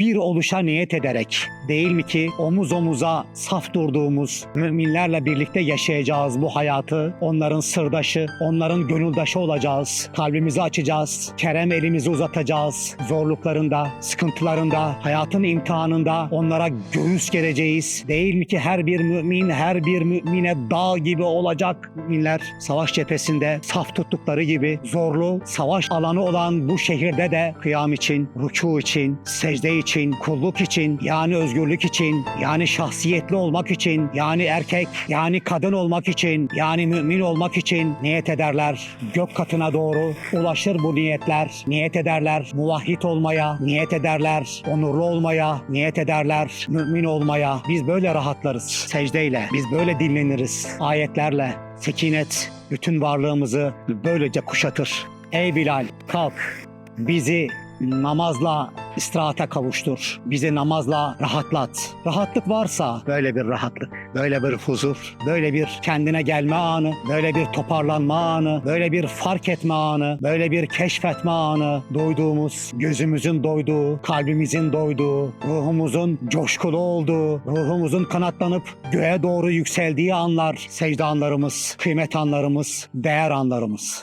bir oluşa niyet ederek değil mi ki omuz omuza saf durduğumuz müminlerle birlikte yaşayacağız bu hayatı. Onların sırdaşı, onların gönüldaşı olacağız. Kalbimizi açacağız. Kerem elimizi uzatacağız. Zorluklarında, sıkıntılarında, hayatın imtihanında onlara göğüs gereceğiz. Değil mi ki her bir mümin her bir mümine dağ gibi olacak müminler savaş cephesinde saf tuttukları gibi zorlu savaş alanı olan bu şehirde de kıyam için, rükû için, secde için, kulluk için, yani özgürlük için, yani şahsiyetli olmak için, yani erkek, yani kadın olmak için, yani mümin olmak için niyet ederler. Gök katına doğru ulaşır bu niyetler. Niyet ederler muvahhid olmaya, niyet ederler onurlu olmaya, niyet ederler mümin olmaya. Biz böyle rahatlarız secdeyle. Biz böyle dinleniriz ayetlerle. Sekinet bütün varlığımızı böylece kuşatır. Ey Bilal kalk bizi namazla istirahata kavuştur. Bizi namazla rahatlat. Rahatlık varsa böyle bir rahatlık, böyle bir huzur, böyle bir kendine gelme anı, böyle bir toparlanma anı, böyle bir fark etme anı, böyle bir keşfetme anı, duyduğumuz, gözümüzün doyduğu, kalbimizin doyduğu, ruhumuzun coşkulu olduğu, ruhumuzun kanatlanıp göğe doğru yükseldiği anlar, secde anlarımız, kıymet anlarımız, değer anlarımız.